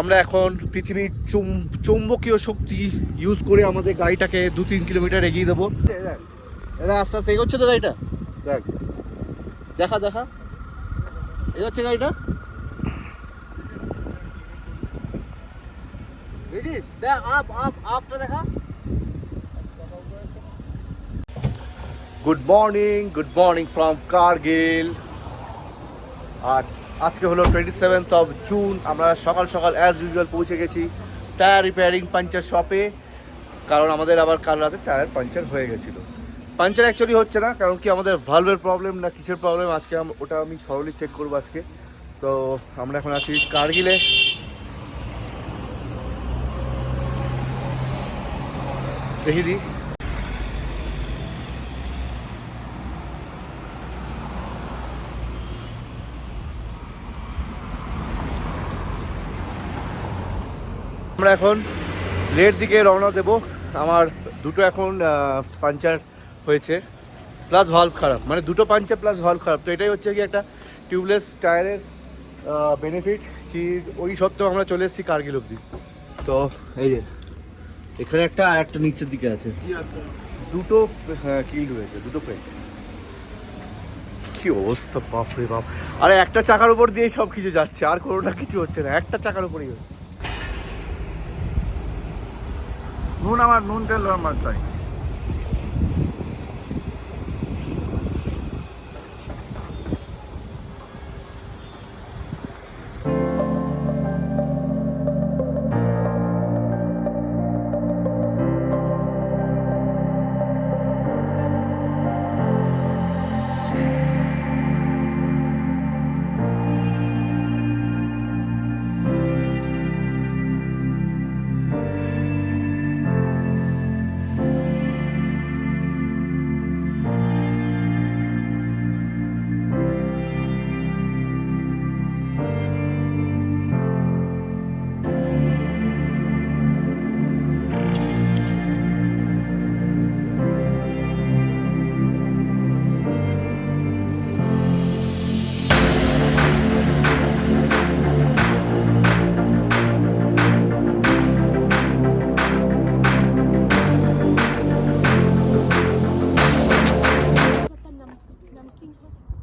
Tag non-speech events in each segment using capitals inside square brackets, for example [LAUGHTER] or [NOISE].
আমরা এখন পৃথিবীর চুম চৌম্বকীয় শক্তি ইউজ করে আমাদের গাড়িটাকে দু তিন কিলোমিটার এগিয়ে দেবো। এটা আস্তে আস্তে এগোচ্ছে তো গাড়িটা? দেখ। দেখা দেখা। এগোচ্ছে গাড়িটা? বুঝিস দেখ আপ আপ আপটা দেখা। Good morning good morning from Kargil আর আজকে হলো টোয়েন্টি সেভেন্থ অফ জুন আমরা সকাল সকাল অ্যাজ ইউজুয়াল পৌঁছে গেছি টায়ার রিপেয়ারিং পাঞ্চার শপে কারণ আমাদের আবার কাল রাতে টায়ার পাঞ্চার হয়ে গেছিল। পাঞ্চার অ্যাকচুয়ালি হচ্ছে না, কারণ কি আমাদের ভালভের প্রবলেম না কিসের প্রবলেম আজকে ওটা আমি সরলি চেক করব আজকে। তো আমরা এখন আছি কার্গিলে। দেখি দিই আমরা এখন লেট দিকে রওনা দেব। আমার দুটো এখন পাঞ্চার হয়েছে প্লাস ভাল্ভ খারাপ। মানে দুটো পাঞ্চার প্লাস ভাল্ভ খারাপ। তো এটাই হচ্ছে কি একটা টিউবলেস টায়ারের বেনিফিট কি ওই সত্ত্বেও আমরা চলে এসেছি কার্গিল অবধি। তো এই যে এখানে একটা আর একটা নিচের দিকে আছে। দুটো হ্যাঁ কিল রয়েছে? দুটো পেন কি অবস্থা বাপ রে বাপ। আরে একটা চাকার উপর দিয়েই সব কিছু যাচ্ছে আর কোনোটা কিছু হচ্ছে না। একটা চাকার উপরেই হচ্ছে। নুন আমার নুন তেল আমার চাই।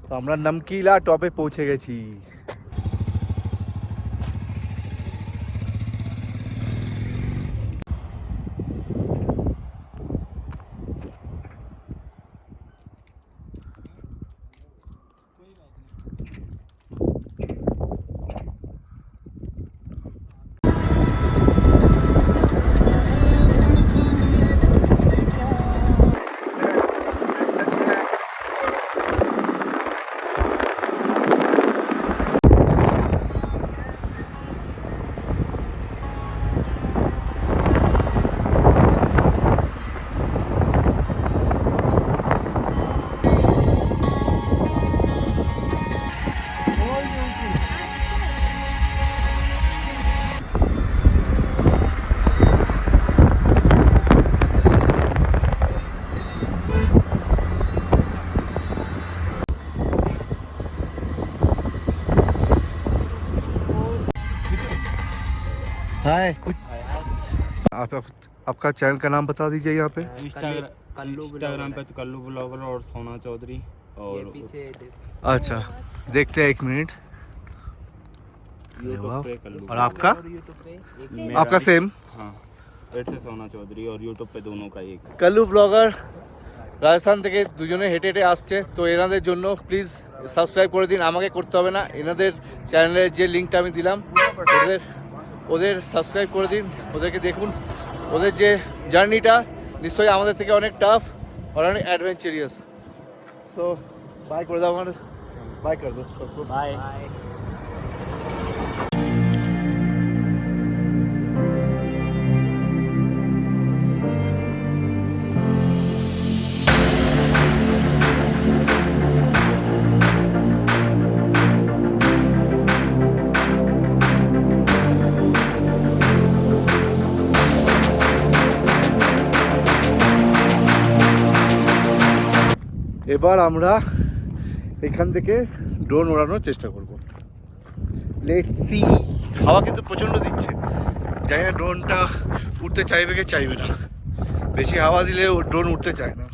তো আমরা নামকিলা টপে পৌঁছে গেছি हाय आप आपका चैनल का नाम बता दीजिए यहाँ पे इंस्टाग्राम इंस्टाग्राम पे तो कल्लू ब्लॉगर और सोना चौधरी और अच्छा देखते हैं एक मिनट यूट्यूब वाह। पे कल्लू और आपका मेरा आपका भी- सेम हाँ पेट से सोना चौधरी और यूट्यूब पे दोनों का एक কাল্লু ব্লগার রাজস্থান থেকে দুজনে হেঁটে হেঁটে আসছে তো এনাদের জন্য প্লিজ সাবস্ক্রাইব করে দিন আমাকে করতে হবে না এনাদের চ্যানেলের যে লিঙ্কটা আমি দিলাম ওদের ওদের সাবস্ক্রাইব করে দিন, ওদেরকে দেখুন। ওদের যে জার্নিটা নিশ্চয়ই আমাদের থেকে অনেক টাফ আর অনেক অ্যাডভেঞ্চারিয়াস তো বাই করে দাও আমার। বাই করে দাও। সবকো এবার আমরা এখান থেকে ড্রোন ওড়ানোর চেষ্টা করব। লেট সি হাওয়া কিন্তু প্রচণ্ড দিচ্ছে। যাই ড্রোনটা উঠতে চাইবে কে চাইবে না। বেশি হাওয়া দিলে ড্রোন উঠতে চায় না।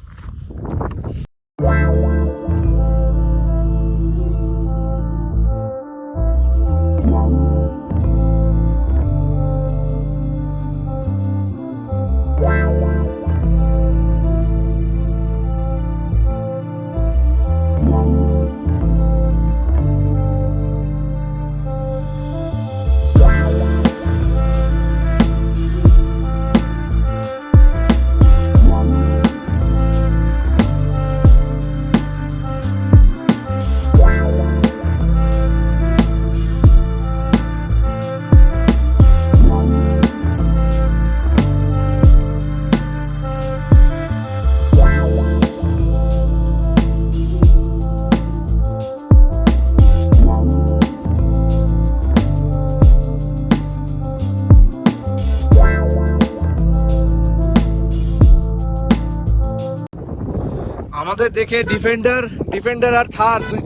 দেখে ডিফেন্ডার ডিফেন্ডার আর থার দুই।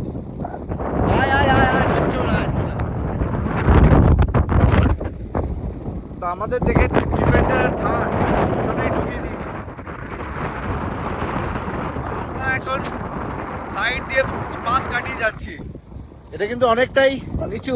তো আমাদের দেখে ডিফেন্ডার আর থার ওখানেই ঢুকিয়ে দিয়েছে। এখন সাইড দিয়ে পাস কাটিয়ে যাচ্ছি। এটা কিন্তু অনেকটাই নিচু।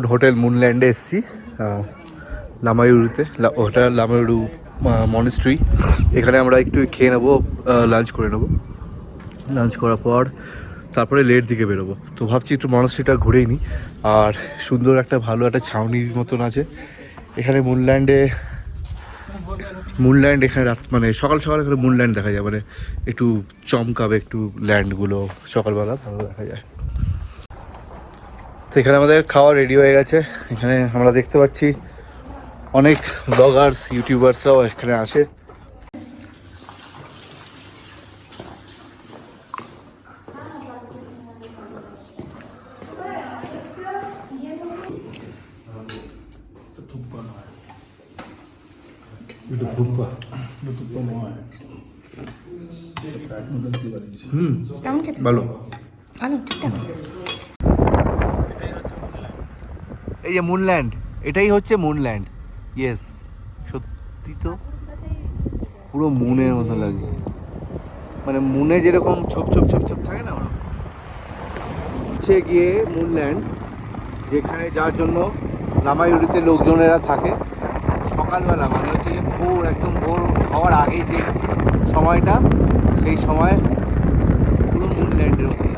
এখন হোটেল মুনল্যান্ডে এসেছি। লামায়ুরুতে হোটেল লামায়ুরু মনিস্ট্রি এখানে আমরা একটু খেয়ে নেব লাঞ্চ করে নেব। লাঞ্চ করার পর তারপরে লেট দিকে বেরোবো। তো ভাবছি একটু মনস্ট্রিটা ঘুরেই নিই। আর সুন্দর একটা ভালো একটা ছাউনির মতন আছে। এখানে মুনল্যান্ডে মুনল্যান্ড এখানে রাত মানে সকাল সকাল এখানে মুনল্যান্ড দেখা যায়। মানে একটু চমকাবে একটু ল্যান্ডগুলো সকালবেলা ভালো দেখা যায়। তো এখানে আমাদের খাওয়া রেডি হয়ে গেছে। এখানে আমরা দেখতে পাচ্ছি অনেক ব্লগার্স ইউটিউবার্সরাও এখানে আসে ভালো। এই যে মুনল্যান্ড এটাই হচ্ছে মুনল্যান্ড ইয়েস সত্যি তো? পুরো মুনের মতো লাগে। মানে মুনে যেরকম ছোপ ছোপ ছোপ ছোপ থাকে না। হচ্ছে গিয়ে মুনল্যান্ড যেখানে যার জন্য লামাইউরিতে লোকজনেরা থাকে। সকালবেলা মানে হচ্ছে ভোর, একদম ভোর হওয়ার আগে যে সময়টা, সেই সময় পুরো মুনল্যান্ডের মতো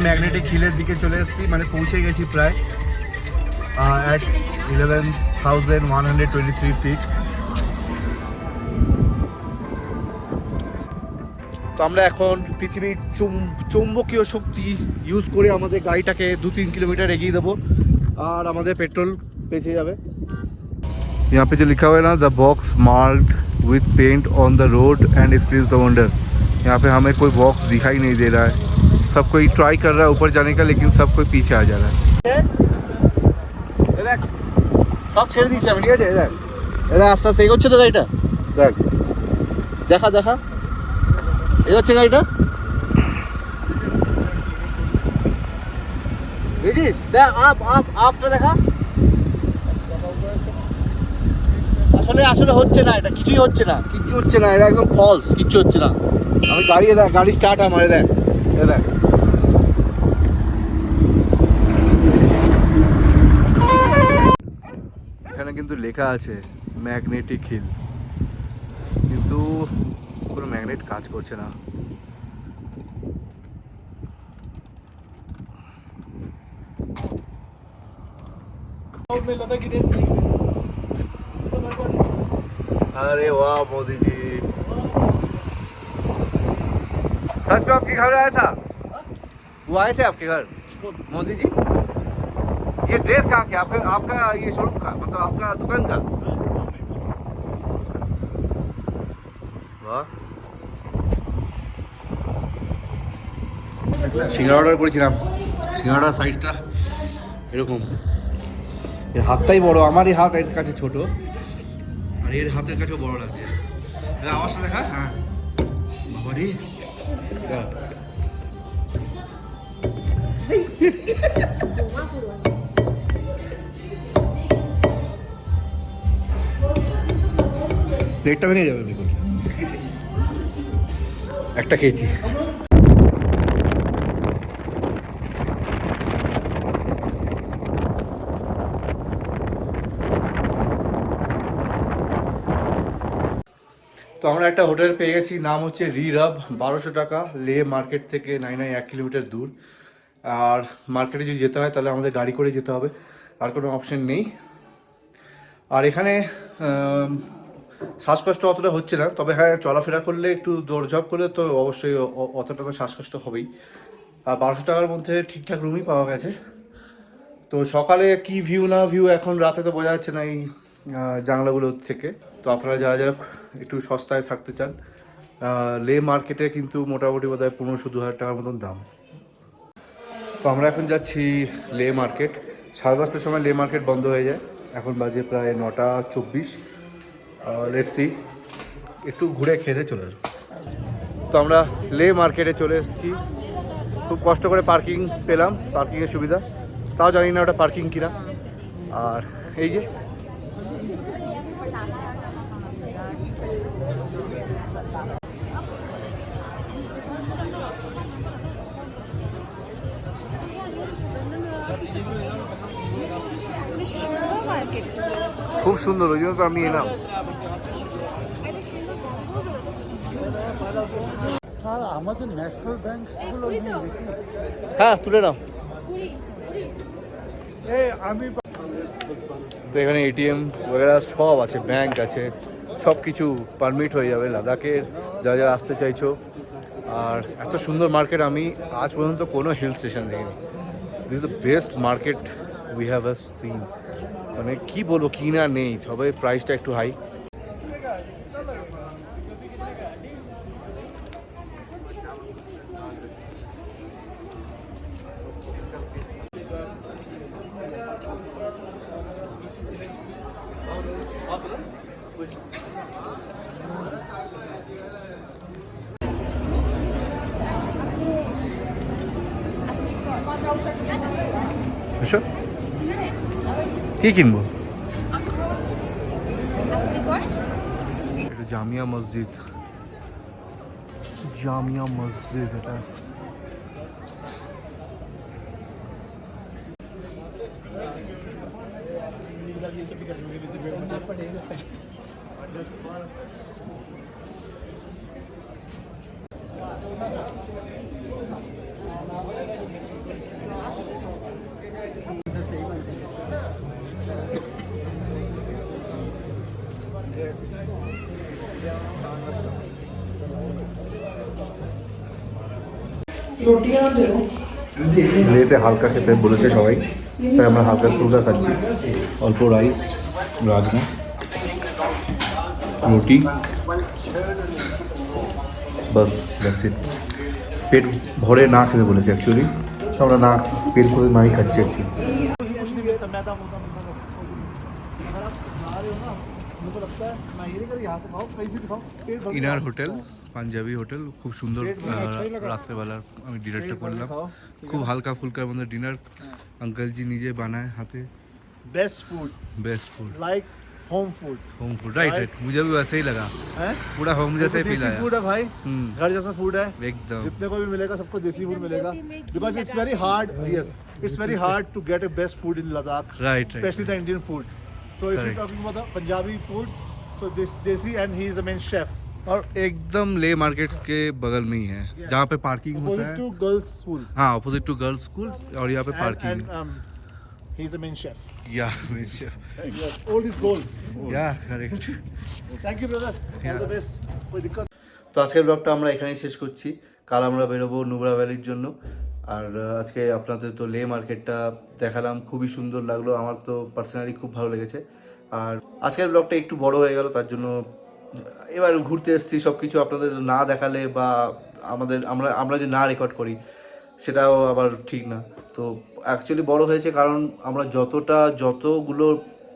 ম্যাগনেটিক হিলের দিকে চলে এসেছি মানে পৌঁছে গেছি প্রায় at eleven thousand one hundred twenty three feet তো আমরা এখন পৃথিবীর চুম- চৌম্বকীয় শক্তি ইউজ করে আমাদের গাড়িটাকে দু তিন কিলোমিটার এগিয়ে দেবো আর আমাদের পেট্রোল বেঁচে যাবে यहाँ पे जो लिखा हुआ है ना the box marked with paint on the road and experience the wonder यहाँ पे हमें कोई बॉक्स दिखाई नहीं दे रहा है सब कोई ट्राई कर रहा है ऊपर जाने का लेकिन सब कोई पीछे आ जा रहा है সব ছেড়ে দিচ্ছি আমি ঠিক আছে দেখ এটা আস্তে আস্তে এগোচ্ছে তো গাড়িটা দেখ দেখা দেখা এগোচ্ছে গাড়িটা বুঝিস দেখ আপ আপ আপটা দেখা আসলে আসলে হচ্ছে না এটা কিছুই হচ্ছে না কিচ্ছু হচ্ছে না এটা একদম ফলস কিচ্ছু হচ্ছে না আমি গাড়ি দেখ গাড়ি স্টার্ট আমার এ দেখ এ দেখ লেখা আছে ম্যাগনেটিক হিল কিন্তু কোনো ম্যাগনেট কাজ করছে না अरे वाह मोदी जी सच में आपके घर आया था वो आए थे आपके घर मोदी जी ये ड्रेस कहाँ के आपका आपका ये शोरूम का मतलब आपका दुकान का वाह সিঙ্গারা অর্ডার করেছিলাম সিঙ্গারার সাইজটা এরকম এর হাতটাই বড় আমার এই হাত এর কাছে ছোট আর এর হাতের কাছেও বড় লাগছে এর আওয়াজটা দেখা হ্যাঁ বাবা রে দেখ। [LAUGHS] [LAUGHS] প্লেটটা ভেঙে যাবে দেখুন। একটা খেয়েছি তো আমরা একটা হোটেল পেয়ে গেছি, নাম হচ্ছে রিরাব, বারোশো টাকা। লে মার্কেট থেকে নাই নাই এক কিলোমিটার দূর। আর মার্কেটে যদি যেতে হয়, তাহলে আমাদের গাড়ি করে যেতে হবে। আর কোনো অপশন নেই। আর এখানে শ্বাসকষ্ট অতটা হচ্ছে না, তবে হ্যাঁ চলাফেরা করলে একটু দৌড়ঝাঁপ করলে তো অবশ্যই অতটা তো শ্বাসকষ্ট হবেই। আর বারোশো টাকার মধ্যে ঠিকঠাক রুমই পাওয়া গেছে। তো সকালে কি ভিউ না ভিউ এখন রাতে তো বোঝা যাচ্ছে না এই জানলাগুলোর থেকে। তো আপনারা যারা যারা একটু সস্তায় থাকতে চান লে মার্কেটে কিন্তু মোটামুটি বোধ হয় পনেরোশো দু হাজার টাকার মতন দাম। তো আমরা এখন যাচ্ছি লে মার্কেট। সাড়ে দশটার সময় লে মার্কেট বন্ধ হয়ে যায়। এখন বাজে প্রায় নটা চব্বিশ। লেটসি একটু ঘুরে খেতে চলে আসব। তো আমরা লে মার্কেটে চলে এসেছি। খুব কষ্ট করে পার্কিং পেলাম পার্কিংয়ের সুবিধা। তাও জানি না ওটা পার্কিং কিনা। আর এই যে। খুব সুন্দর ওই জন্য তো আমি এলাম। আর আমাদের ন্যাশনাল ব্যাংকগুলো নিয়ে বেশি হ্যাঁ তুলে নাও এই আমি তো এখানে এটিএম वगैरह সব আছে ব্যাংক আছে সব কিছু পারমিট হয়ে যাবে লাদাখের যারা যারা আসতে চাইছো আর এত সুন্দর মার্কেট আমি আজ পর্যন্ত কোনো হিল স্টেশন দেখিনি this is the best market we have a seen মানে কি বলবো কি না নেই সবাই প্রাইসটা একটু হাই এসো কি কিনবো এটা জামিয়া মসজিদ জামিয়া মসজিদ এটা বিলেতে হালকা খেতে বলেছে সবাই। তাই আমরা হালকা ফুলকা খাচ্ছি। অল্প রাইস, রাজমা, রুটি। বাস যাচ্ছে পেট ভরে না খেতে বলেছে অ্যাকচুয়ালি আমরা না, পেট ভরে নাই খাচ্ছি অ্যাকচুয়ালি ইনার হোটেল পাঞ্জাবি হোটেল খুব সুন্দর পেট ভরে আচ্ছাই লাগা। রাত্রেবেলার আমি ডিনারটা पेट भर के করলাম खाओ খুব হালকা ফুলকার মধ্যে ডিনার আঙ্কেল জি নিজে বানায় হাতে best food best food like home food home food right Right. Right मुझे भी वैसे ही लगा है पूरा होम जैसे ही फील देसी आया फूड है भाई हम्म घर जैसा फूड है एकदम जितने को भी मिलेगा सबको देसी फूड एकदम मिलेगा रोटी में घी बिकॉज इट्स लगा वेरी के हार्ड खाओ। Yes it's very hard to get a best food in Ladakh Right, right, specially the Indian food so if you Correct. Talking about the Punjabi food so this desi and he is the main chef और एकदम ले market के बगल में ही है जहाँ पे parking होता अपोजिट है टू गर्ल्स स्कूल हाँ अपोजिट टू गर्ल्स स्कूल और यहाँ पे and, parking and um, he's the main chef. या Yes, old is gold. या correct Thank you, brother. Yeah. All the best. कोई दिक्कत তো আজকের ব্লগটা আমরা এখানেই শেষ করছি কাল আমরা বেরোবো নুবরা ভ্যালির জন্য আর আহ, আজকে আপনাদের তো লে মার্কেটটা দেখালাম খুবই সুন্দর লাগলো আমার তো পার্সোনালি খুব ভালো লেগেছে আর আজকের ব্লগটা একটু বড় হয়ে গেল তার জন্য এবার ঘুরতে এসেছি সব কিছু আপনাদের না দেখালে বা আমাদের, আমরা আমরা যে না রেকর্ড করি, সেটাও আবার ঠিক না। তো অ্যাকচুয়ালি বড় হয়েছে কারণ আমরা যতটা, যতগুলো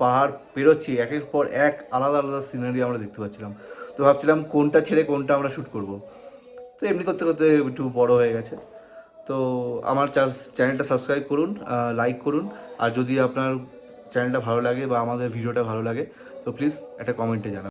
পাহাড় পেরোচ্ছি, একের পর এক আলাদা আলাদা সিনারি আমরা দেখতে পাচ্ছিলাম। তো ভাবছিলাম কোনটা ছেড়ে কোনটা আমরা শ্যুট করব। তো এমনি করতে করতে একটু বড় হয়ে গেছে। তো আমার চ্যানেলটা সাবস্ক্রাইব করুন লাইক করুন, আর যদি আপনার চ্যানেলটা ভালো লাগে বা আমাদের ভিডিওটা ভালো লাগে, তো প্লিজ একটা কমেন্টে জানান